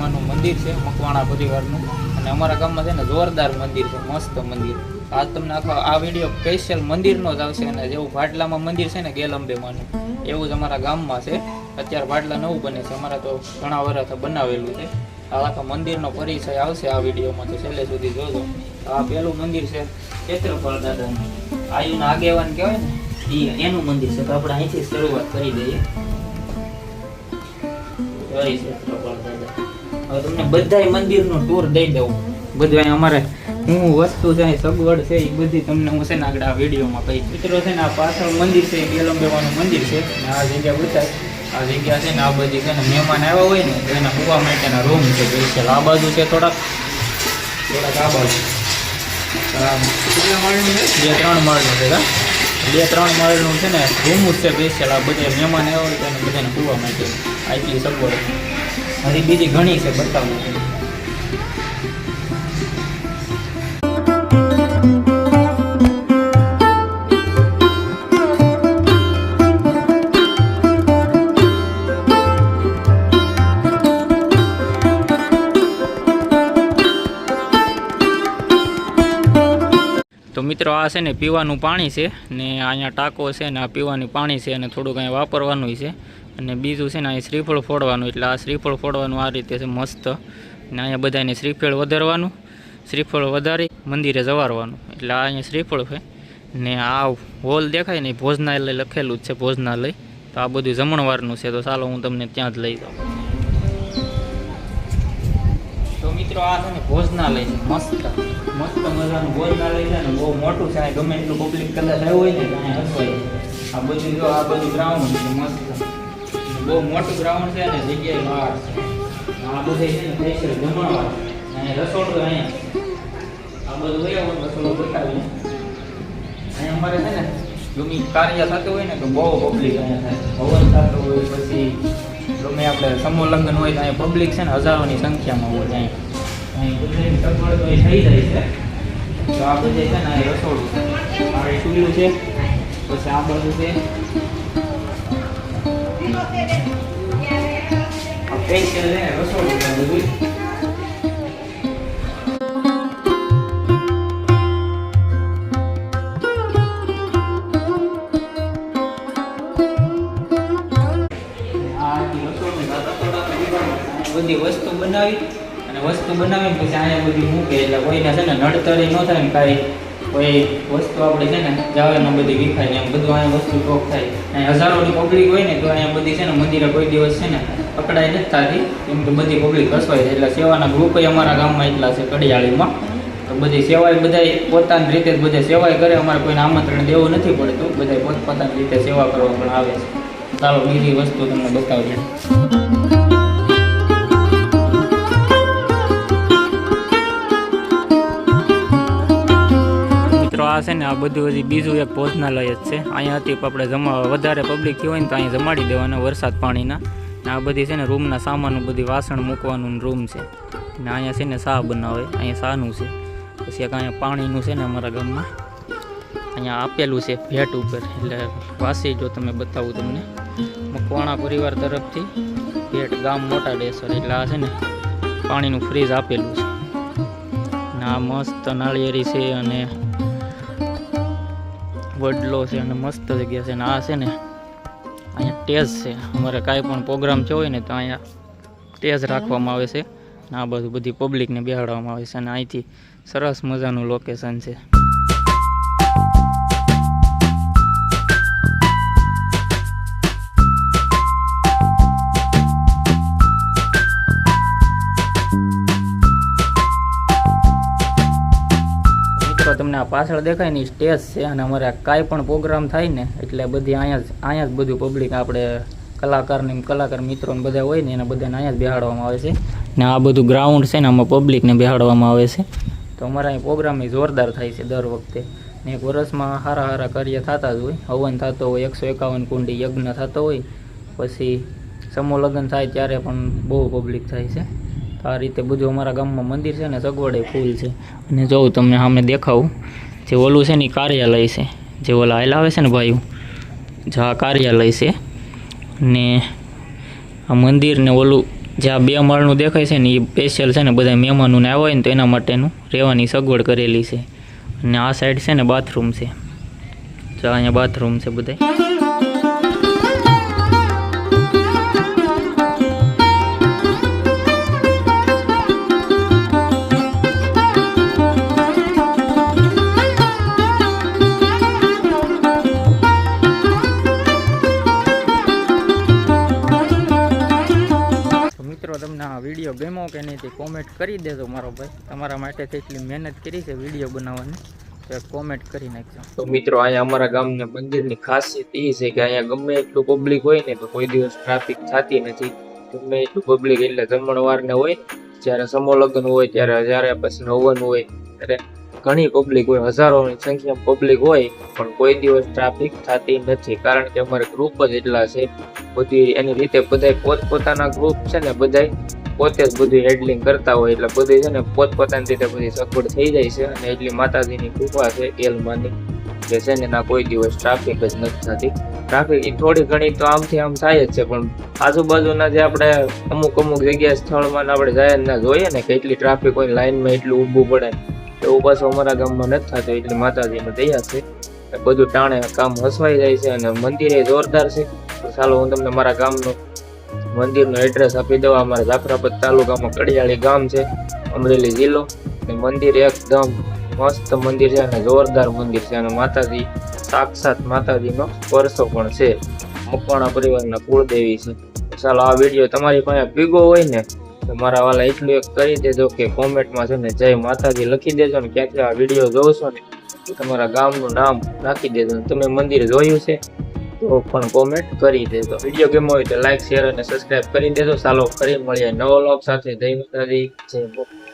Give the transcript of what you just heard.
માનું મંદિર છે, મકવાણા પરિવારનું. અને અમારા ગામમાં છે ને જોરદાર મંદિર છે, મસ્ત મંદિર. આજ તમને આખો આ વીડિયો સ્પેશિયલ મંદિરનો જ આવશે અને જેવું ભાટલામાં મંદિર છે ને ગેલંબે માનું એવું જ અમારા ગામમાં છે. અત્યારે ભાટલા નવું બને છે, અમારા તો ઘણા વર્ષ બનાવેલું છે. આ આખા મંદિરનો પરિચય આવશે આ વિડીયોમાં, તો છેલ્લે સુધી જોજો. આ પેલું મંદિર છે ક્ષેત્રફળ દાદાનું. આયુના આગેવાન કહેવાય ને, ઈ એનું મંદિર છે, તો આપણે અહીંથી શરૂઆત કરી દઈએ. હવે તમને બધાય મંદિરનો ટૂર દઈ દઉં. બધા અમારે હું વસ્તુ છે, સગવડ છે એ બધી તમને હું છે ને આગળ આ વિડીયોમાં કહી મિત્રો છે ને આ પાછળ મંદિર છે ગેલંબેવાનું મંદિર છે. આ જગ્યા બતાવી આ જગ્યા છે ને આ બધી છે ને મહેમાન આવ્યા હોય ને, તો એના કુવા માટેના રૂમ છે. સ્પેશિયલ આ બાજુ છે થોડાક થોડાક આ બાજુ. છે બે, ત્રણ માળનું છે, હા? બે, ત્રણ માળનું છે ને રૂમ જ છે સ્પેશિયલ. આ બધા મહેમાન આવ્યા હોય તો એને બધાને પૂરવા માટે આટલી સગવડ હજી બીજી ઘણી છે, બતાવું તો મિત્રો આ છે ને પીવાનું પાણી છે ને અહીંયા ટાંકો છે ને આ પીવાનું પાણી છે અને થોડુંક અહીંયા વાપરવાનું છે. અને બીજું છે ને અહીં શ્રીફળ ફોડવાનું, એટલે આ શ્રીફળ ફોડવાનું આ રીતે છે મસ્ત. ને અહીંયા બધાને શ્રીફળ વધારવાનું, શ્રીફળ વધારી મંદિરે જવારવાનું. એટલે આ અહીંયા શ્રીફળ છે. ને આ હોલ દેખાય ને ભોજનાલય લખેલું જ છે, ભોજનાલય. તો આ બધું જમણવારનું છે, તો ચાલો હું તમને ત્યાં જ લઈ જાઉં. મિત્રો, આ છે ને ભોજનાલય છે. મસ્ત મસ્ત મજાનું ભોજનાલય છે ને. બહુ મોટું છે. ગમે એટલું પબ્લિક કદાચ આવ્યું હોય ને, તો અહીંયા હસવાય. આ બધું જો, આ બધું ગ્રાઉન્ડ છે, મસ્ત. બહુ મોટું ગ્રાઉન્ડ છે ને, જગ્યાએ બહાર છે. આ બધે છે ને સ્પેશિયલ જમણવાર અહીંયા રસોડું અહીંયા. આ બધું હોય એવું રસોડું બતાવીએ. અહીંયા અમારે છે ને, ગમે કાર્ય થતું હોય ને, તો બહુ પબ્લિક અહીંયા થાય. હવન થતું હોય, પછી ગમે આપણે સમૂહ હોય, તો અહીંયા પબ્લિક છે ને, હજારોની સંખ્યામાં હોય અહીંયા. અહીં બધાની સગવડ તો થઈ જાય તો આ બધે ને બધું વસ્તુ બનાવી. વસ્તુ બનાવીને પછી અહીંયા બધી મૂકે એટલે કોઈને છે ને નડતરી ન થાય ને કાંઈ. કોઈ વસ્તુ આપણે છે ને જાવે બધી વિખાય ને એમ બધું અહીંયા વસ્તુ ટોક થાય. અહીંયા હજારોની પબ્લિક હોય ને તો અહીંયા બધી છે ને મંદિરે કોઈ દિવસ છે ને પકડાઈ નથી થતી. કેમ કે બધી પબ્લિક કસવાય છે. એટલે સેવાના ગ્રુપ અમારા ગામમાં એટલા છે કડિયાળીમાં. તો બધી સેવાય બધા પોતાની રીતે બધા સેવાય કરે. અમારે કોઈને આમંત્રણ દેવું નથી પડતું. બધા પોતપોતાની રીતે સેવા કરવા પણ આવે છે. ચાલો બીજી વસ્તુ તમને બતાવીએ છે ને આ બધું હજી બીજું એક ભોજનાલય જ છે. અહીંયા હતી આપણે જમા વધારે પબ્લિક થયું હોય ને તો અહીંયા જમાડી દેવાના વરસાદ પાણીના. ને આ બધી છે ને રૂમના સામાનું બધી વાસણ મૂકવાનું રૂમ છે. ને અહીંયા છે ને શાહ બનાવે, અહીંયા શાનું છે. પછી એક અહીંયા પાણીનું છે ને અમારા ગામમાં. અહીંયા આપેલું છે ભેટ ઉપર. એટલે વાસી જો તમે બતાવું તમને. મકવાણા પરિવાર તરફથી ભેટ ગામ મોટા ડેસર એટલે આ છે ને પાણીનું ફ્રીજ આપેલું છે. ને મસ્ત નાળિયેરી છે અને વડલો છે અને મસ્ત જગ્યા છે અને આ છે ને અહીંયા ટેઝ છે. અમારે કાંઈ પણ પ્રોગ્રામ થયો હોય ને તો અહીંયા ટેઝ રાખવામાં આવે છે. આ બધું બધી પબ્લિકને બેહાડવામાં આવે છે અને અહીંથી સરસ મજાનું લોકેશન છે. મિત્રો તમને આ પાછળ દેખાય ને સ્ટેજ છે અને અમારે કાંઈ પણ પ્રોગ્રામ થાય ને, એટલે બધી અહીંયા જ અહીંયા જ બધું પબ્લિક આપણે કલાકારની કલાકાર મિત્રોને બધા હોય ને, એને બધાને અહીંયા જ બેહાડવામાં આવે છે. ને આ બધું ગ્રાઉન્ડ છે ને, આમાં પબ્લિકને બેહાડવામાં આવે છે. તો અમારા અહીં પ્રોગ્રામ જોરદાર થાય છે દર વખતે. ને એક વર્ષમાં સારા સારા કાર્ય થતા જ હોય. હવન થતો હોય, એકસો એકાવન કુંડી યજ્ઞ થતો હોય, પછી સમૂહ લગ્ન થાય ત્યારે પણ બહુ પબ્લિક થાય છે. તો આ રીતે બધું અમારા ગામમાં મંદિર છે ને સગવડે ફૂલ છે. અને જોઉં તમને સામે દેખાવું, જે ઓલું છે ને એ કાર્યાલય છે. જે ઓલા હાલ આવે છે ને ભાઈ જા કાર્યાલય છે. ને આ મંદિર ને ઓલું જે આ બે માળનું દેખાય છે ને એ સ્પેશિયલ છે ને બધા મહેમાનોને આવ્યા હોય ને તો એના માટેનું રહેવાની સગવડ કરેલી છે. અને આ સાઈડ છે ને બાથરૂમ છે. જો અહીંયા બાથરૂમ છે બધા તમને આ વીડિયો ગમ્યો કે નહીં તે કોમેન્ટ કરી દેજો મારો ભાઈ. તમારા માટે કેટલી મહેનત કરી છે વીડિયો બનાવવાની તો કોમેન્ટ કરી નાખજો. તો મિત્રો, અહીંયા અમારા ગામના મંદિરની ખાસિયત એ છે કે અહીંયા ગમે એટલું પબ્લિક હોય ને તો કોઈ દિવસ ટ્રાફિક થતી નથી. ગમે એટલું પબ્લિક એટલે જમણવારને હોય, જ્યારે સમો લગ્ન હોય, ત્યારે જ્યારે પછી હવન હોય. ત્યારે ઘણી પબ્લિક હોય, હજારોની સંખ્યામાં પબ્લિક હોય, પણ કોઈ દિવસ ટ્રાફિક થતી નથી. કારણ કે અમારે ગ્રુપ જ એટલા છે. બધી એની રીતે બધા પોતપોતાના ગ્રુપ છે ને બધા પોતે જ બધું હેડલિંગ કરતા હોય. એટલે બધું છે ને પોતપોતાની રીતે બધી સગવડ થઈ જાય છે. અને એટલી માતાજીની કૃપા છે, એલમાંની, કે છે ને એના કોઈ દિવસ ટ્રાફિક જ નથી થતી. ટ્રાફિક થોડી ઘણી તો આમથી આમ થાય જ છે, પણ આજુબાજુના જે આપણે અમુક અમુક જગ્યાએ સ્થળમાં આપણે જાય ના જોઈએ ને, કે એટલી ટ્રાફિક હોય લાઈનમાં એટલું ઊભું પડે એવું પાછું અમારા ગામમાં નથી થતું, એટલે માતાજીની દયા છે. બધું ટાણે કામ હસવાઈ જાય છે અને મંદિર એ જોરદાર છે. ચાલો હું તમને મારા ગામનું મંદિરનો એડ્રેસ આપી દઉં. અમારા જાફરાબાદ તાલુકામાં કડિયાળી ગામ છે, અમરેલી જિલ્લો. અને મંદિર એકદમ મસ્ત મંદિર છે અને જોરદાર મંદિર છે. અને માતાજી, સાક્ષાત માતાજીનો પરસો પણ છે. મકવાણા પરિવારના કુળદેવી છે. ચાલો આ વીડિયો તમારી પાસે ભીગો હોય ને તો મારા વાલા એટલું એક કરી દેજો કે કોમેન્ટમાં છે ને જય માતાજી લખી દેજો ને ક્યાંક આ વીડિયો જોશો ને તમારા ગામનું નામ નાખી દેજો ને તમે મંદિર જોયું છે તો પણ કોમેન્ટ કરી દેજો. વીડિયો ગમ્યો હોય તો લાઈક શેર અને સબસ્ક્રાઇબ કરી દેજો. ચાલો ફરી મળીએ નવો લોક સાથે. જય માતાજી. જય.